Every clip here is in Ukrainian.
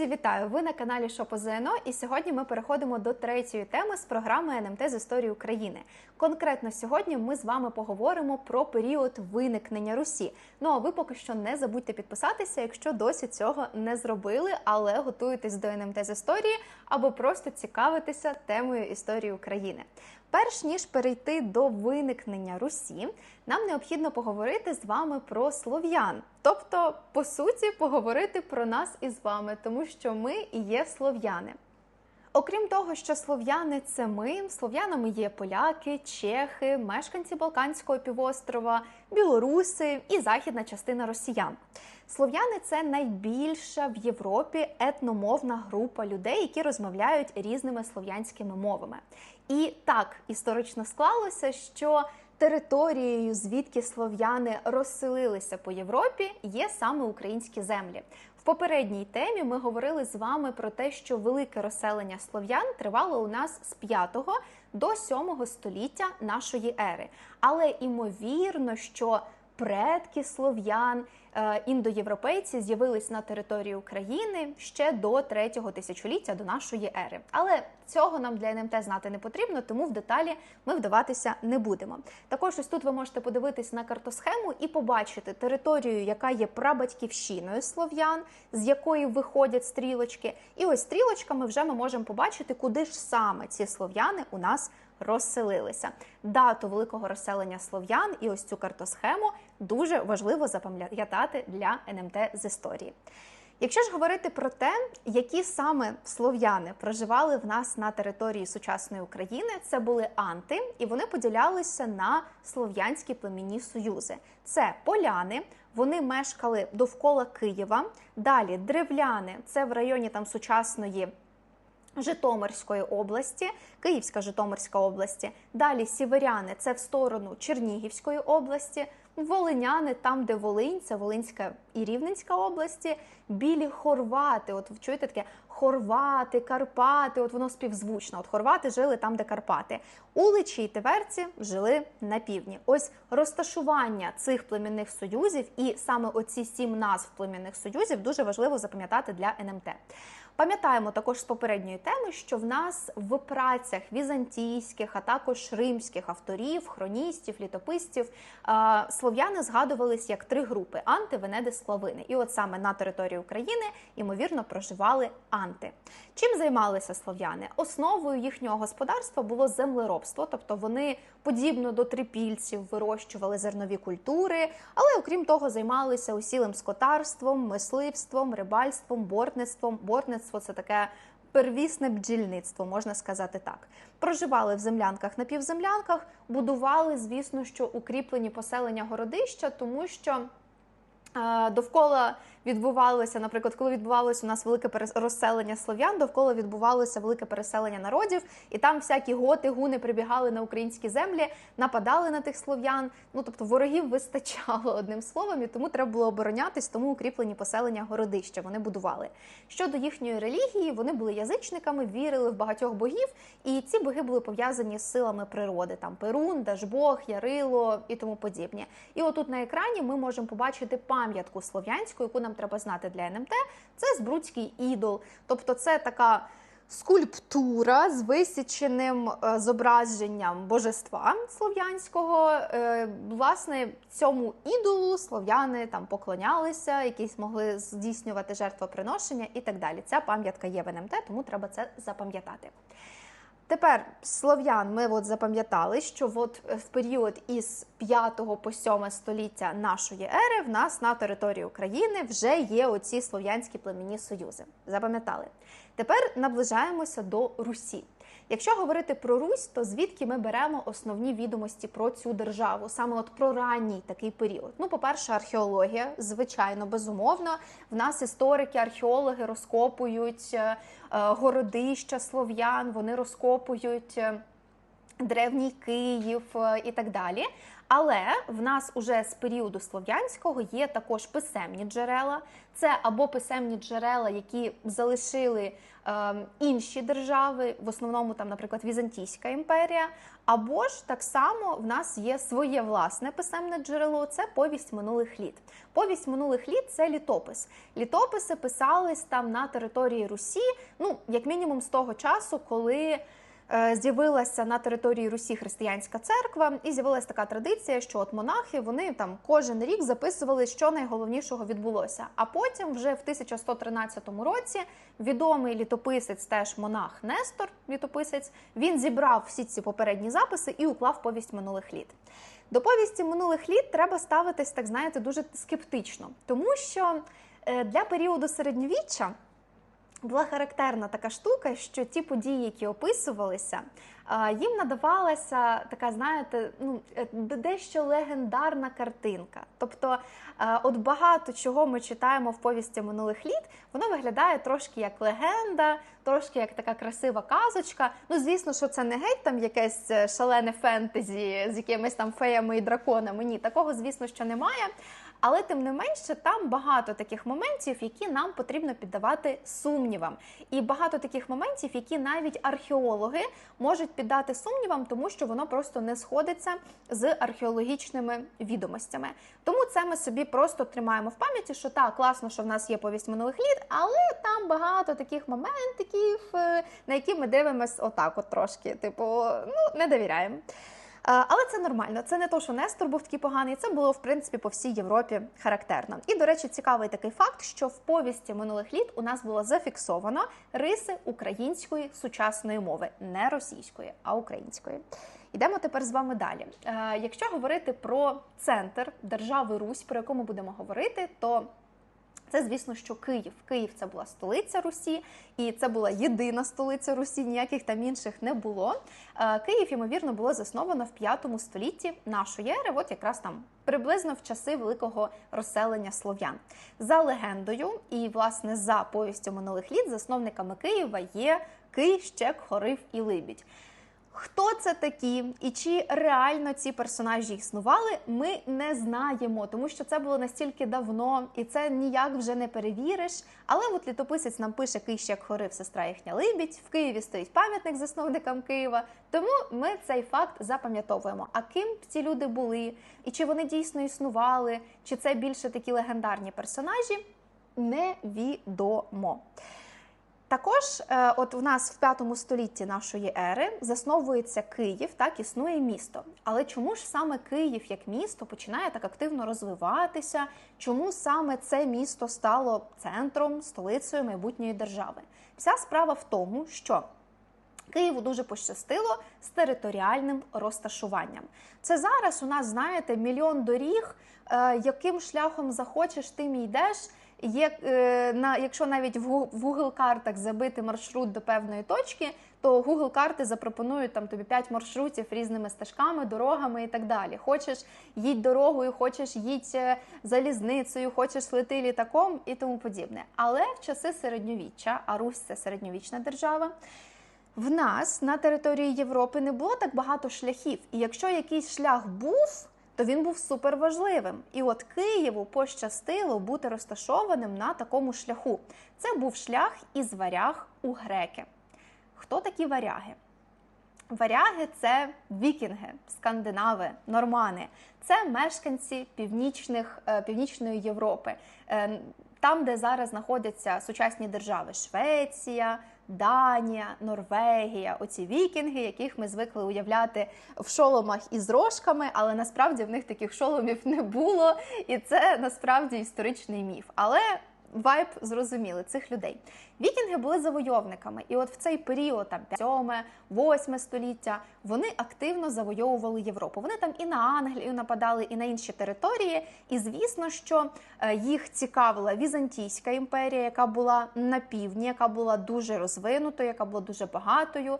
Друзі, вітаю! Ви на каналі Шопо ЗНО, і сьогодні ми переходимо до третьої теми з програми НМТ з історії України. Конкретно сьогодні ми з вами поговоримо про період виникнення Русі. Ну а ви поки що не забудьте підписатися, якщо досі цього не зробили, але готуєтесь до НМТ з історії або просто цікавитеся темою історії України. Перш ніж перейти до виникнення Русі, нам необхідно поговорити з вами про слов'ян, тобто, по суті, поговорити про нас із вами, тому що ми і є слов'яни. Окрім того, що слов'яни це ми, слов'янами є поляки, чехи, мешканці Балканського півострова, білоруси і західна частина росіян. Слов'яни це найбільша в Європі етномовна група людей, які розмовляють різними слов'янськими мовами. І так історично склалося, що територією, звідки слов'яни розселилися по Європі, є саме українські землі. В попередній темі ми говорили з вами про те, що велике розселення слов'ян тривало у нас з 5 до 7 століття нашої ери. Але імовірно, що предки слов'ян, е, індоєвропейці з'явились на території України ще до третього тисячоліття до нашої ери. Але цього нам для НМТ знати не потрібно, тому в деталі ми вдаватися не будемо. Також ось тут ви можете подивитись на картосхему і побачити територію, яка є прабатьківщиною слов'ян, з якої виходять стрілочки. І ось стрілочками вже ми можемо побачити, куди ж саме ці слов'яни у нас розселилися. Дату великого розселення слов'ян і ось цю картосхему дуже важливо запам'ятати для НМТ з історії. Якщо ж говорити про те, які саме слов'яни проживали в нас на території сучасної України, це були анти, і вони поділялися на слов'янські племінні союзи. Це поляни, вони мешкали довкола Києва. Далі древляни, це в районі там сучасної. Житомирської області, Київська Житомирська області, далі сіверяни це в сторону Чернігівської області, волиняни, там, де Волинь, це Волинська і Рівненська області, білі хорвати. От чуєте таке хорвати, Карпати, от воно співзвучно. От хорвати жили там, де Карпати. Уличі і Теверці жили на півдні. Ось розташування цих племінних союзів, і саме оці сім назв племінних союзів дуже важливо запам'ятати для НМТ. Пам'ятаємо також з попередньої теми, що в нас в працях візантійських, а також римських авторів, хроністів, літописців слов'яни згадувались як три групи анти, венеди, склавини. І от саме на території України ймовірно проживали анти. Чим займалися слов'яни? Основою їхнього господарства було землеробство, тобто вони подібно до трипільців вирощували зернові культури, але окрім того, займалися усілим скотарством, мисливством, рибальством, бортництвом. Бортництво це таке. Первісне бджільництво, можна сказати так. Проживали в землянках напівземлянках, будували, звісно, що укріплені поселення городища, тому що Довкола відбувалося, наприклад, коли відбувалося у нас велике розселення слов'ян, довкола відбувалося велике переселення народів, і там всякі готи, гуни прибігали на українські землі, нападали на тих слов'ян. Ну тобто ворогів вистачало одним словом, і тому треба було оборонятись, тому укріплені поселення городища вони будували. Щодо їхньої релігії, вони були язичниками, вірили в багатьох богів, і ці боги були пов'язані з силами природи, там Перун, Дажбог, Ярило і тому подібні. І отут на екрані ми можемо побачити пам'ятку слов'янську, яку нам треба знати для НМТ, це Збруцький ідол. Тобто, це така. Скульптура з висіченим е, зображенням божества слов'янського. Е, власне, цьому ідолу слов'яни там поклонялися, якісь могли здійснювати жертвоприношення і так далі. Ця пам'ятка є в НМТ, тому треба це запам'ятати. Тепер слов'ян ми от запам'ятали, що от в період із 5 по 7 століття нашої ери в нас на території України вже є оці слов'янські племені союзи. Запам'ятали. Тепер наближаємося до Русі. Якщо говорити про Русь, то звідки ми беремо основні відомості про цю державу, саме от про ранній такий період? Ну, по-перше, археологія, звичайно, безумовно. В нас історики, археологи розкопують е, городища слов'ян, вони розкопують. Древній Київ е, і так далі. Але в нас уже з періоду слов'янського є також писемні джерела. Це або писемні джерела, які залишили е, інші держави, в основному там, наприклад, Візантійська імперія. Або ж так само в нас є своє власне писемне джерело. Це повість минулих літ. Повість минулих літ це літопис. Літописи писались там на території Русі, ну як мінімум з того часу, коли. Е, з'явилася на території Русі християнська церква, і з'явилася така традиція, що от монахи вони там кожен рік записували, що найголовнішого відбулося. А потім, вже в 1113 році, відомий літописець, теж монах Нестор, літописець, він зібрав всі ці попередні записи і уклав повість минулих літ. До повісті минулих літ треба ставитись, так знаєте, дуже скептично, тому що е, для періоду середньовіччя була характерна така штука, що ті події, які описувалися, їм надавалася така, знаєте, ну е, дещо легендарна картинка. Тобто, от багато чого ми читаємо в повісті минулих літ, воно виглядає трошки як легенда, трошки як така красива казочка. Ну, звісно, що це не геть там якесь е, шалене фентезі з якимись там феями і драконами. Ні, такого, звісно, що немає. Але тим не менше, там багато таких моментів, які нам потрібно піддавати сумнівам, і багато таких моментів, які навіть археологи можуть піддати сумнівам, тому що воно просто не сходиться з археологічними відомостями. Тому це ми собі просто тримаємо в пам'яті, що так, класно, що в нас є повість минулих літ, але там багато таких моментиків, е, на які ми дивимося отак, от трошки, типу, ну не довіряємо. Але це нормально. Це не то, що Нестор був такий поганий. Це було в принципі по всій Європі характерно. І до речі, цікавий такий факт, що в повісті минулих літ у нас було зафіксовано риси української сучасної мови, не російської, а української. Йдемо тепер з вами далі. Е, якщо говорити про центр держави Русь, про яку ми будемо говорити, то це, звісно, що Київ. Київ це була столиця Русі, і це була єдина столиця Русі, ніяких там інших не було. Е, Київ, ймовірно, було засновано в 5 столітті нашої ери, от якраз там приблизно в часи великого розселення слов'ян. За легендою і, власне, за повістю минулих літ, засновниками Києва є Кий, Щек, Хорив і Либідь. Хто це такі і чи реально ці персонажі існували, ми не знаємо, тому що це було настільки давно, і це ніяк вже не перевіриш. Але от літописець нам пише Кий як хорив сестра їхня Либідь. В Києві стоїть пам'ятник засновникам Києва. Тому ми цей факт запам'ятовуємо. А ким ці люди були, і чи вони дійсно існували, чи це більше такі легендарні персонажі, невідомо. Також, е, от у нас в п'ятому столітті нашої ери засновується Київ, так існує місто. Але чому ж саме Київ як місто починає так активно розвиватися? Чому саме це місто стало центром, столицею майбутньої держави? Вся справа в тому, що Києву дуже пощастило з територіальним розташуванням. Це зараз у нас, знаєте, мільйон доріг, е, яким шляхом захочеш, тим і йдеш. Є е, на якщо навіть в Google картах забити маршрут до певної точки, то Google карти запропонують там тобі 5 маршрутів різними стежками, дорогами і так далі. Хочеш їдь дорогою, хочеш їдь е, залізницею, хочеш лети літаком і тому подібне. Але в часи середньовіччя, а Русь це середньовічна держава. В нас на території Європи не було так багато шляхів, і якщо якийсь шлях був то він був суперважливим. І от Києву пощастило бути розташованим на такому шляху. Це був шлях із варяг у греки. Хто такі варяги? Варяги це вікінги, скандинави, нормани. Це мешканці північних, е, Північної Європи, е, там, де зараз знаходяться сучасні держави Швеція, Данія, Норвегія, оці вікінги, яких ми звикли уявляти в шоломах із рожками, але насправді в них таких шоломів не було, і це насправді історичний міф. Але вайб зрозуміли цих людей. Вікінги були завойовниками, і от в цей період, там 7-8 століття, вони активно завойовували Європу. Вони там і на Англію нападали, і на інші території. І звісно, що е, їх цікавила Візантійська імперія, яка була на півдні, яка була дуже розвинутою, яка була дуже багатою.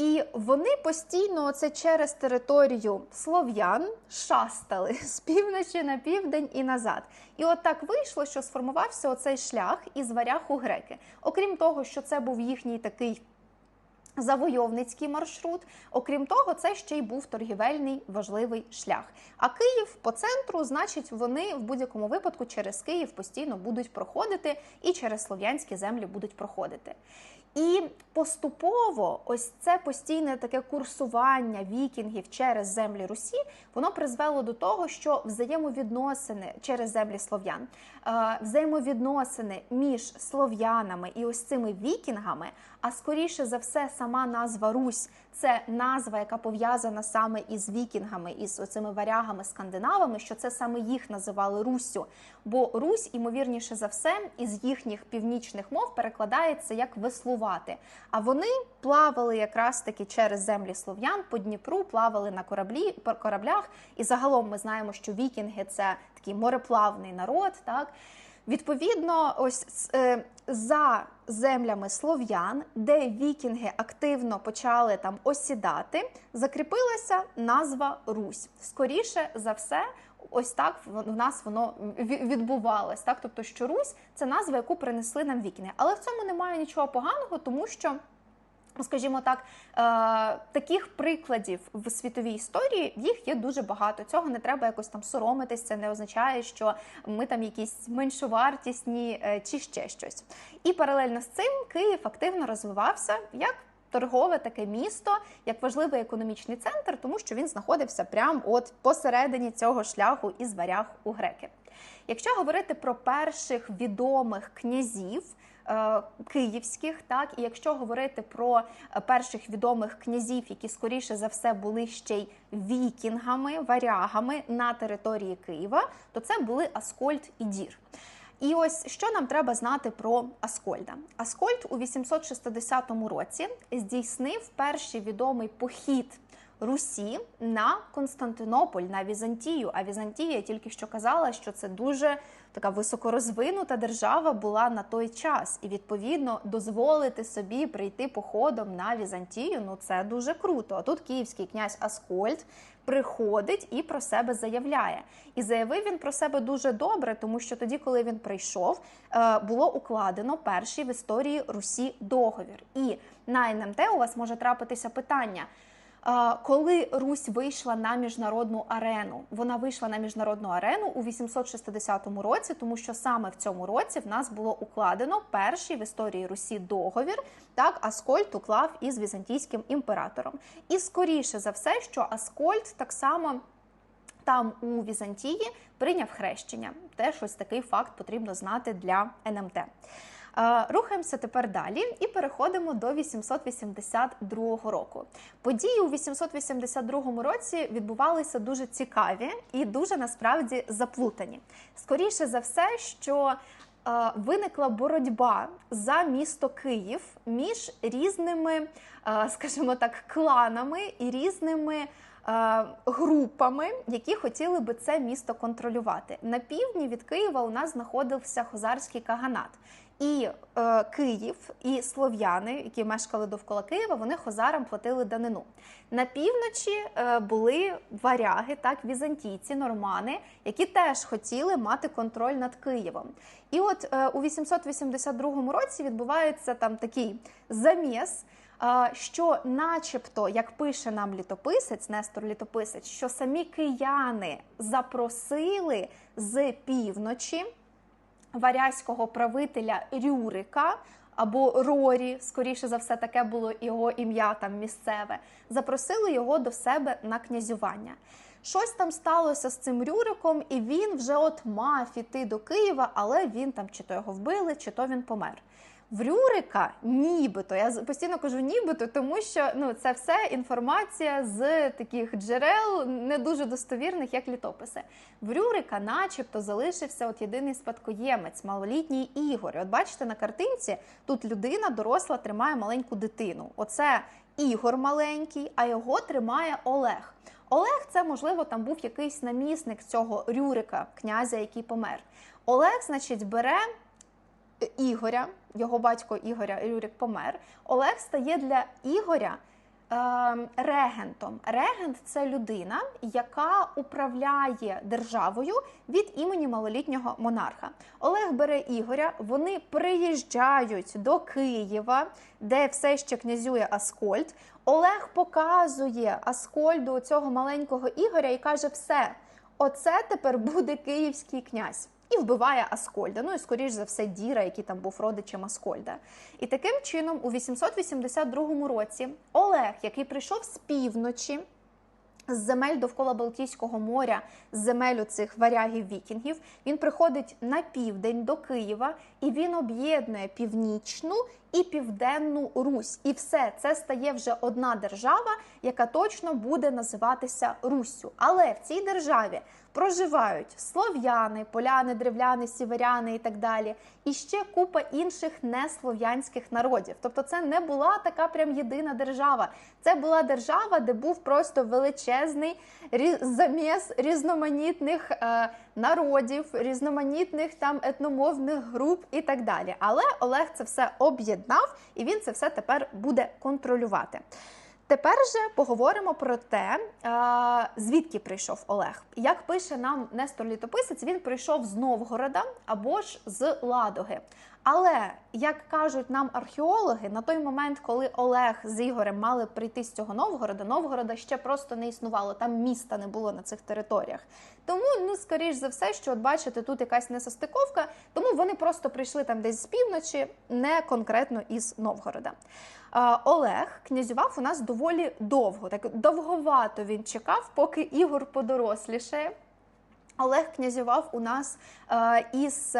І вони постійно це через територію слов'ян шастали з півночі на південь і назад. І от так вийшло, що сформувався оцей шлях із варяг у греки. Окрім того, що це був їхній такий Завойовницький маршрут, окрім того, це ще й був торгівельний важливий шлях. А Київ по центру, значить, вони в будь-якому випадку через Київ постійно будуть проходити і через слов'янські землі будуть проходити. І поступово ось це постійне таке курсування вікінгів через землі Русі, воно призвело до того, що взаємовідносини через землі слов'ян, е, взаємовідносини між слов'янами і ось цими вікінгами, а скоріше за все, сама назва Русь це назва, яка пов'язана саме із вікінгами, із оцими варягами, скандинавами, що це саме їх називали Руссю. Бо Русь, імовірніше за все, із їхніх північних мов перекладається як веслувати. А вони плавали якраз таки через землі слов'ян по Дніпру, плавали на кораблі по кораблях. І загалом ми знаємо, що вікінги це такий мореплавний народ. Так відповідно, ось е, за землями слов'ян, де вікінги активно почали там осідати, закріпилася назва Русь. Скоріше за все. Ось так в нас воно відбувалось. Так, тобто, що Русь це назва, яку принесли нам вікінги. Але в цьому немає нічого поганого, тому що. Скажімо так, е, таких прикладів в світовій історії їх є дуже багато. Цього не треба якось там соромитись. Це не означає, що ми там якісь меншовартісні е, чи ще щось. І паралельно з цим Київ активно розвивався як торгове таке місто, як важливий економічний центр, тому що він знаходився прямо от посередині цього шляху із варяг у греки. Якщо говорити про перших відомих князів. Е, київських, так і якщо говорити про е, перших відомих князів, які скоріше за все були ще й вікінгами, варягами на території Києва, то це були Аскольд і Дір. І ось що нам треба знати про Аскольда. Аскольд у 860 році здійснив перший відомий похід Русі на Константинополь, на Візантію. А Візантія тільки що казала, що це дуже така високорозвинута держава була на той час, і відповідно дозволити собі прийти походом на Візантію. Ну це дуже круто. А тут київський князь Аскольд приходить і про себе заявляє. І заявив він про себе дуже добре, тому що тоді, коли він прийшов, е, було укладено перший в історії Русі договір. І на НМТ у вас може трапитися питання. Коли Русь вийшла на міжнародну арену, вона вийшла на міжнародну арену у 860 році, тому що саме в цьому році в нас було укладено перший в історії Русі договір. Так, Аскольд уклав із візантійським імператором. І скоріше за все, що Аскольд так само. Там у Візантії прийняв хрещення. Теж ось такий факт потрібно знати для НМТ. Рухаємося тепер далі і переходимо до 882 року. Події у 882 році відбувалися дуже цікаві і дуже насправді заплутані. Скоріше за все, що Виникла боротьба за місто Київ між різними, скажімо так, кланами і різними групами, які хотіли би це місто контролювати. На півдні від Києва у нас знаходився Хозарський каганат. І е, Київ і слов'яни, які мешкали довкола Києва, вони хозарам платили данину. На півночі е, були варяги, так візантійці, нормани, які теж хотіли мати контроль над Києвом. І от е, у 882 році відбувається там такий заміс. Е, що, начебто, як пише нам літописець, Нестор Літописець, що самі кияни запросили з півночі варязького правителя Рюрика. Або Рорі, скоріше за все, таке було його ім'я там місцеве, запросили його до себе на князювання. Щось там сталося з цим Рюриком, і він вже от мав іти до Києва, але він там чи то його вбили, чи то він помер. В Рюрика нібито, я постійно кажу нібито, тому що ну це все інформація з таких джерел не дуже достовірних, як літописи. В Рюрика, начебто, залишився от єдиний спадкоємець, малолітній Ігор. От бачите на картинці, тут людина доросла тримає маленьку дитину. Оце Ігор маленький, а його тримає Олег. Олег, це можливо там був якийсь намісник цього Рюрика, князя, який помер. Олег, значить, бере. Ігоря, його батько Ігоря Рюрик помер. Олег стає для Ігоря е, регентом. Регент це людина, яка управляє державою від імені малолітнього монарха. Олег бере Ігоря. Вони приїжджають до Києва, де все ще князює Аскольд. Олег показує Аскольду цього маленького Ігоря і каже: все, оце тепер буде київський князь. І вбиває Аскольда. Ну і скоріш за все, Діра, який там був родичем Аскольда. І таким чином, у 882 році, Олег, який прийшов з півночі. З земель довкола Балтійського моря, з земель цих варягів вікінгів, він приходить на південь до Києва і він об'єднує північну і південну Русь. І все це стає вже одна держава, яка точно буде називатися Руссю. Але в цій державі проживають слов'яни, поляни, древляни, сіверяни і так далі, і ще купа інших неслов'янських народів. Тобто, це не була така прям єдина держава. Це була держава, де був просто величезний заміс різноманітних е, народів, різноманітних там етномовних груп і так далі. Але Олег це все об'єднав і він це все тепер буде контролювати. Тепер же поговоримо про те, звідки прийшов Олег. Як пише нам Нестор Літописець, він прийшов з Новгорода або ж з Ладоги. Але як кажуть нам археологи, на той момент, коли Олег з Ігорем мали прийти з цього Новгорода, Новгорода ще просто не існувало, там міста не було на цих територіях. Тому, ну скоріш за все, що от бачите, тут якась несостиковка, тому вони просто прийшли там десь з півночі, не конкретно із Новгорода. Олег князював у нас доволі довго, так довговато він чекав, поки Ігор подорослішає. Олег князював у нас е, із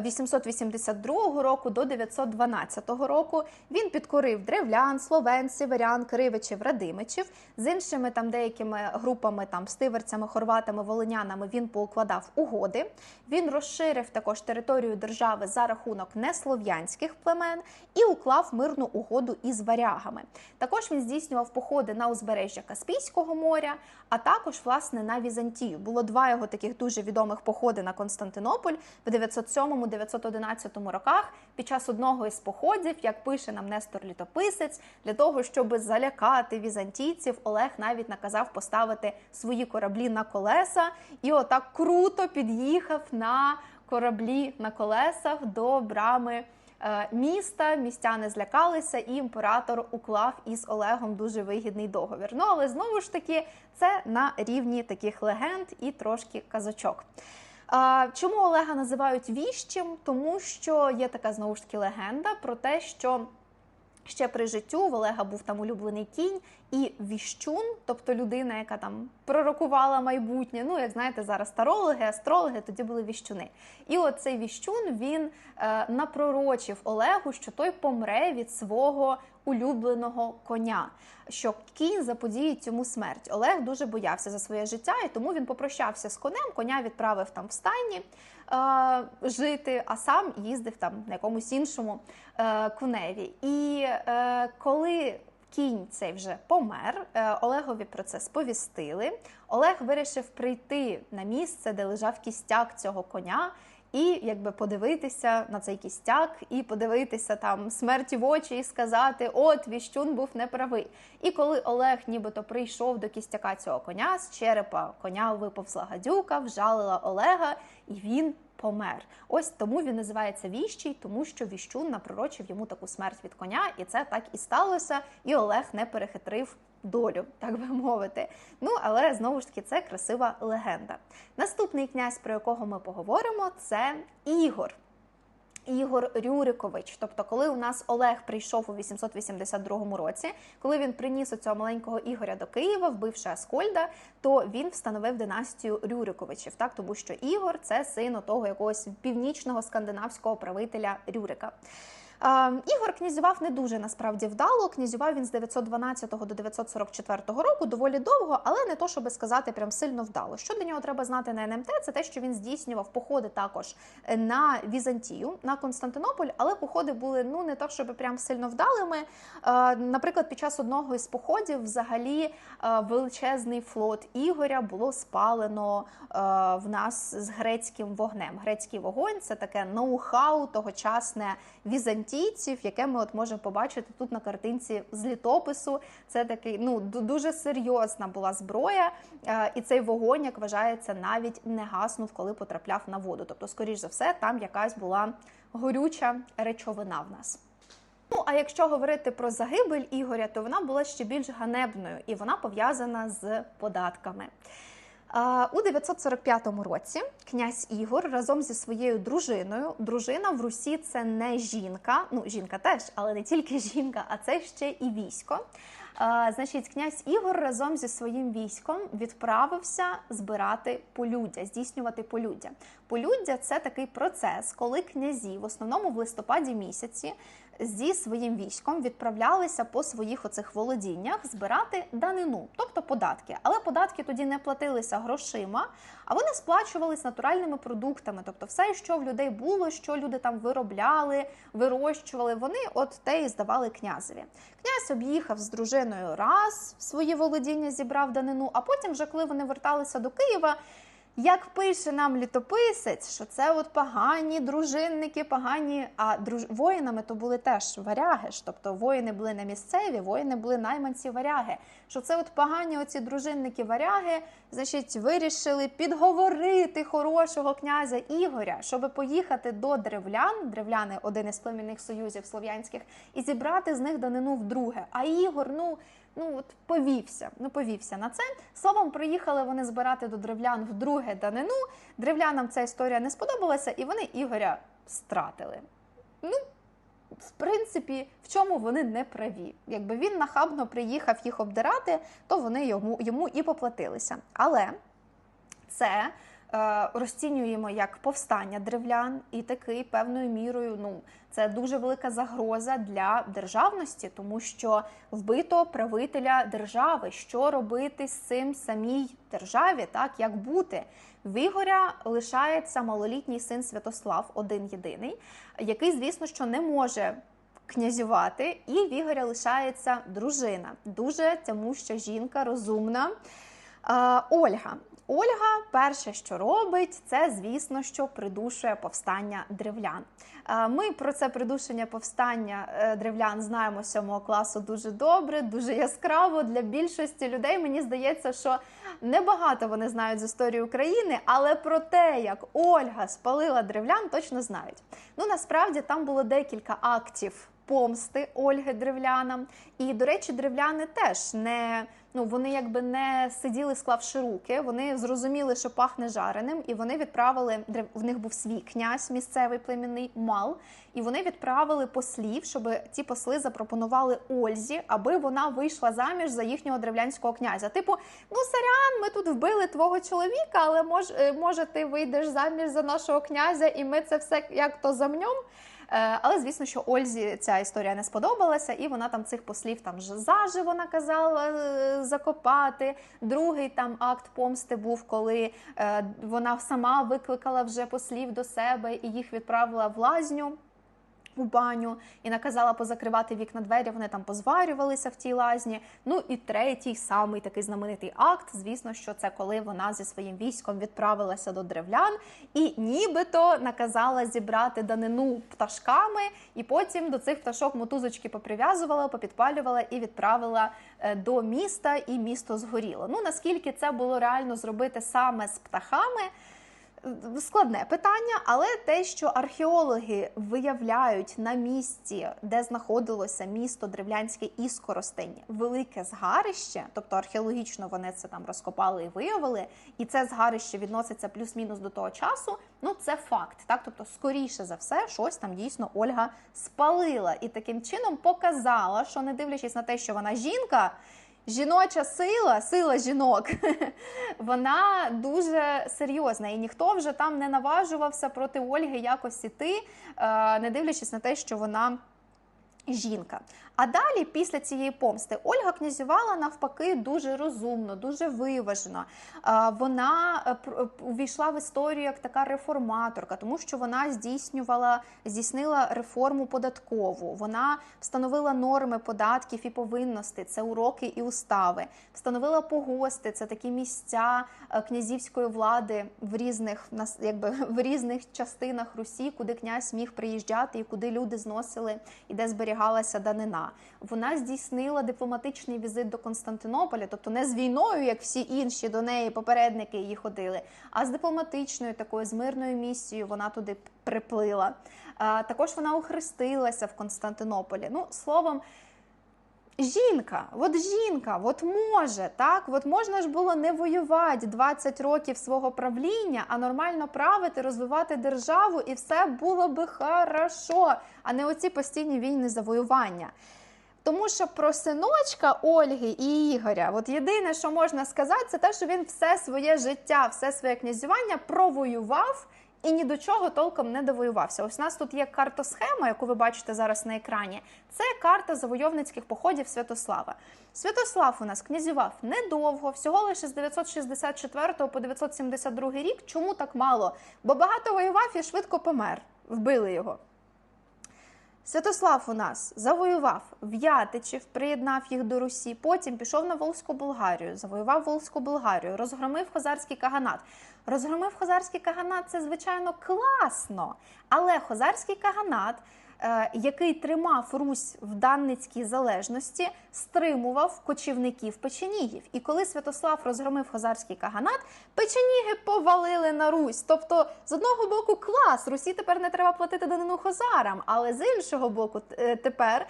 882 е, року до 912 року. Він підкорив древлян, словен, сіверян, кривичів, радимичів. З іншими там деякими групами, там стиверцями, хорватами, волинянами він поукладав угоди. Він розширив також територію держави за рахунок неслов'янських племен і уклав мирну угоду із варягами. Також він здійснював походи на узбережжя Каспійського моря, а також власне на Візантію. Було два його такі таких дуже відомих походи на Константинополь в 907-911 роках. Під час одного із походів, як пише нам Нестор Літописець, для того, щоб залякати візантійців, Олег навіть наказав поставити свої кораблі на колеса і отак круто під'їхав на кораблі на колесах до брами. Е, міста містяни злякалися, і імператор уклав із Олегом дуже вигідний договір. Ну але знову ж таки це на рівні таких легенд і трошки казочок. Чому Олега називають віщим? Тому що є така знову ж таки легенда про те, що Ще при життю в Олега був там улюблений кінь і віщун, тобто людина, яка там пророкувала майбутнє. Ну, як знаєте, зараз тарологи, астрологи, тоді були віщуни. І оцей віщун він е, напророчив Олегу, що той помре від свого улюбленого коня, що кінь заподіїть йому смерть. Олег дуже боявся за своє життя, і тому він попрощався з конем. Коня відправив там в стайні е, жити, а сам їздив там на якомусь іншому е, куневі. І е, коли Кінь цей вже помер. Е, Олегові про це сповістили. Олег вирішив прийти на місце, де лежав кістяк цього коня, і якби подивитися на цей кістяк, і подивитися там смерті в очі і сказати: От віщун був неправий. І коли Олег, нібито прийшов до кістяка цього коня, з черепа коня виповзла гадюка, вжалила Олега, і він помер. Ось тому він називається віщий, тому що віщун напророчив йому таку смерть від коня, і це так і сталося. І Олег не перехитрив долю, так би мовити. Ну але знову ж таки це красива легенда. Наступний князь, про якого ми поговоримо, це Ігор. Ігор Рюрикович. Тобто, коли у нас Олег прийшов у 882 році, коли він приніс цього маленького Ігоря до Києва, вбивши Аскольда, то він встановив династію Рюриковичів. Так, тому що Ігор це син того якогось північного скандинавського правителя Рюрика. Ігор князював не дуже насправді вдало. Князював він з 912 до 944 року доволі довго, але не то, щоб сказати, прям сильно вдало. Що для нього треба знати на НМТ, це те, що він здійснював походи також на Візантію, на Константинополь, але походи були ну не то, щоб прям сильно вдалими. Наприклад, під час одного із походів взагалі величезний флот Ігоря було спалено в нас з грецьким вогнем. Грецький вогонь це таке ноу-хау тогочасне Візантії. Візантійців, яке ми от можемо побачити тут на картинці з літопису. Це такий ну дуже серйозна була зброя, е, і цей вогонь, як вважається, навіть не гаснув, коли потрапляв на воду. Тобто, скоріш за все, там якась була горюча речовина в нас. Ну, а якщо говорити про загибель Ігоря, то вона була ще більш ганебною і вона пов'язана з податками. У 945 році князь Ігор разом зі своєю дружиною. Дружина в Русі це не жінка, ну жінка теж, але не тільки жінка, а це ще і військо. Значить, князь Ігор разом зі своїм військом відправився збирати полюддя, здійснювати полюддя. Полюддя це такий процес, коли князі в основному в листопаді місяці зі своїм військом відправлялися по своїх оцих володіннях збирати данину, тобто податки. Але податки тоді не платилися грошима, а вони сплачувались натуральними продуктами. Тобто, все, що в людей було, що люди там виробляли, вирощували, вони от те і здавали князеві. Князь об'їхав з дружиною раз в свої володіння, зібрав данину, а потім, вже коли вони верталися до Києва. Як пише нам літописець, що це от погані дружинники, погані, а друж... воїнами то були теж варяги ж, тобто воїни були не місцеві, воїни були найманці варяги. Що це от погані оці дружинники варяги, значить, вирішили підговорити хорошого князя Ігоря, щоб поїхати до древлян, древляни один із племінних союзів слов'янських, і зібрати з них данину вдруге. А Ігор, ну ну от повівся, ну повівся на це. Словом, приїхали вони збирати до древлян вдруге данину. Древлянам ця історія не сподобалася, і вони Ігоря стратили. Ну, в принципі, в чому вони не праві. Якби він нахабно приїхав їх обдирати, то вони йому, йому і поплатилися. Але це розцінюємо як повстання древлян, і такий певною мірою, ну це дуже велика загроза для державності, тому що вбито правителя держави. Що робити з цим самій державі? Так як бути? В Ігоря лишається малолітній син Святослав, один єдиний, який, звісно, що не може князювати, і в Ігоря лишається дружина, дуже тямуща жінка, розумна. Е, Ольга. Ольга перше, що робить, це звісно, що придушує повстання древлян. Е, Ми про це придушення повстання е, древлян знаємо сьомого класу дуже добре, дуже яскраво. Для більшості людей мені здається, що небагато вони знають з історії України, але про те, як Ольга спалила древлян, точно знають. Ну насправді там було декілька актів помсти Ольги древлянам. І, до речі, древляни теж не ну вони якби не сиділи, склавши руки. Вони зрозуміли, що пахне жареним, і вони відправили в них був свій князь місцевий племінний мал. І вони відправили послів, щоб ті посли запропонували Ользі, аби вона вийшла заміж за їхнього древлянського князя. Типу, ну сорян, ми тут вбили твого чоловіка, але мож, е, може ти вийдеш заміж за нашого князя, і ми це все як то замнем. Е, Але звісно, що Ользі ця історія не сподобалася, і вона там цих послів там заживо наказала е, закопати. Другий там акт помсти був, коли е, вона сама викликала вже послів до себе і їх відправила в лазню. У баню і наказала позакривати вікна двері. Вони там позварювалися в тій лазні. Ну і третій самий такий знаменитий акт. Звісно, що це коли вона зі своїм військом відправилася до древлян і нібито наказала зібрати данину пташками, і потім до цих пташок мотузочки поприв'язувала, попідпалювала і відправила е, до міста, і місто згоріло. Ну наскільки це було реально зробити саме з птахами? Складне питання, але те, що археологи виявляють на місці, де знаходилося місто Древлянське і Скоростень, велике згарище, тобто археологічно вони це там розкопали і виявили, і це згарище відноситься плюс-мінус до того часу. Ну це факт, так тобто, скоріше за все, щось там дійсно Ольга спалила і таким чином показала, що не дивлячись на те, що вона жінка. Жіноча сила, сила жінок, вона дуже серйозна, і ніхто вже там не наважувався проти Ольги якось іти, е, не дивлячись на те, що вона жінка. А далі, після цієї помсти, Ольга князювала навпаки дуже розумно, дуже виважено. Вона е, е, увійшла в історію як така реформаторка, тому що вона здійснювала здійснила реформу податкову. Вона встановила норми податків і повинностей, це уроки і устави. Встановила погости, це такі місця е, князівської влади в різних якби в різних частинах Русі, куди князь міг приїжджати і куди люди зносили і де зберігалася данина. Вона здійснила дипломатичний візит до Константинополя, тобто не з війною, як всі інші до неї попередники її ходили, а з дипломатичною такою з мирною місією вона туди приплила. Також вона охрестилася в Константинополі. Ну, словом, жінка, от жінка, от може, так, от можна ж було не воювати 20 років свого правління, а нормально правити, розвивати державу, і все було би хорошо, а не оці постійні війни завоювання. Тому що про синочка Ольги і Ігоря, от єдине, що можна сказати, це те, що він все своє життя, все своє князювання провоював і ні до чого толком не довоювався. Ось у нас тут є картосхема, яку ви бачите зараз на екрані. Це карта завойовницьких походів Святослава. Святослав у нас князював недовго, всього лише з 964 по 972 рік. Чому так мало? Бо багато воював і швидко помер. Вбили його. Святослав у нас завоював В'ятичів, приєднав їх до Русі. Потім пішов на Волзьку Болгарію, завоював Волзьку Болгарію, розгромив Хозарський каганат. Розгромив Хозарський каганат це звичайно класно. Але Хозарський каганат, який тримав Русь в данницькій залежності, стримував кочівників печенігів. І коли Святослав розгромив Хозарський каганат, печеніги повалили на Русь. Тобто, з одного боку, клас, Русі тепер не треба платити данину хозарам, але з іншого боку, е, тепер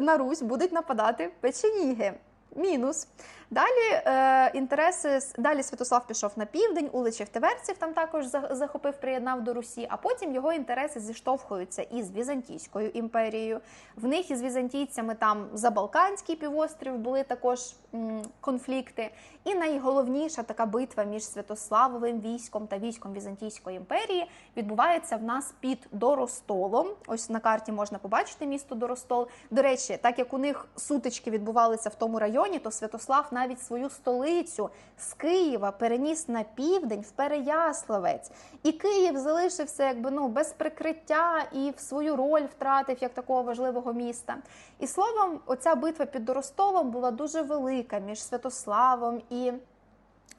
на Русь будуть нападати печеніги. Мінус. Далі е, інтереси далі Святослав пішов на південь, уличив Тиверців там також захопив, приєднав до Русі. А потім його інтереси зіштовхуються із Візантійською імперією. В них із візантійцями там за Балканський півострів були також м, конфлікти. І найголовніша така битва між Святославовим військом та військом Візантійської імперії відбувається в нас під Доростолом. Ось на карті можна побачити місто Доростол. До речі, так як у них сутички відбувалися в тому районі, то Святослав навіть свою столицю з Києва переніс на південь в Переяславець. І Київ залишився якби ну без прикриття і в свою роль втратив як такого важливого міста. І словом, оця битва під Ростовом була дуже велика між Святославом і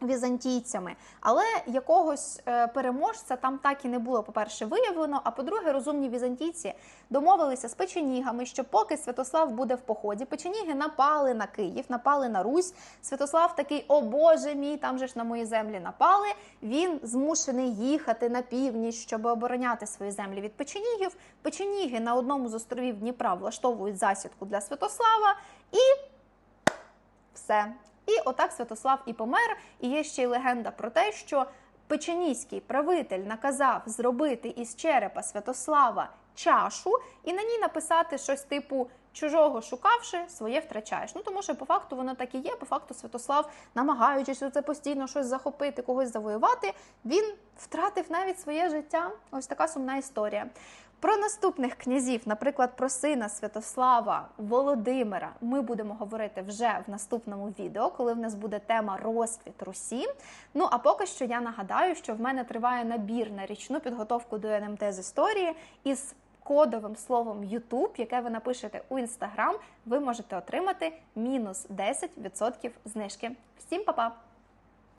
візантійцями, але якогось е, переможця там так і не було. По-перше, виявлено. А по-друге, розумні візантійці домовилися з печенігами, що поки Святослав буде в поході, печеніги напали на Київ, напали на Русь. Святослав такий, о Боже мій, там же ж на мої землі напали. Він змушений їхати на північ, щоб обороняти свої землі від печенігів. Печеніги на одному з островів Дніпра влаштовують засідку для Святослава і все. І отак Святослав і помер. І є ще й легенда про те, що печеніський правитель наказав зробити із черепа Святослава чашу і на ній написати щось типу чужого шукавши, своє втрачаєш. Ну тому що по факту воно так і є. По факту Святослав, намагаючись це постійно щось захопити, когось завоювати, він втратив навіть своє життя. Ось така сумна історія. Про наступних князів, наприклад, про сина Святослава Володимира, ми будемо говорити вже в наступному відео, коли в нас буде тема розквіт Русі. Ну а поки що я нагадаю, що в мене триває набір на річну підготовку до НМТ з історії із кодовим словом YouTube, яке ви напишете у Instagram, ви можете отримати мінус 10% знижки. Всім па-па!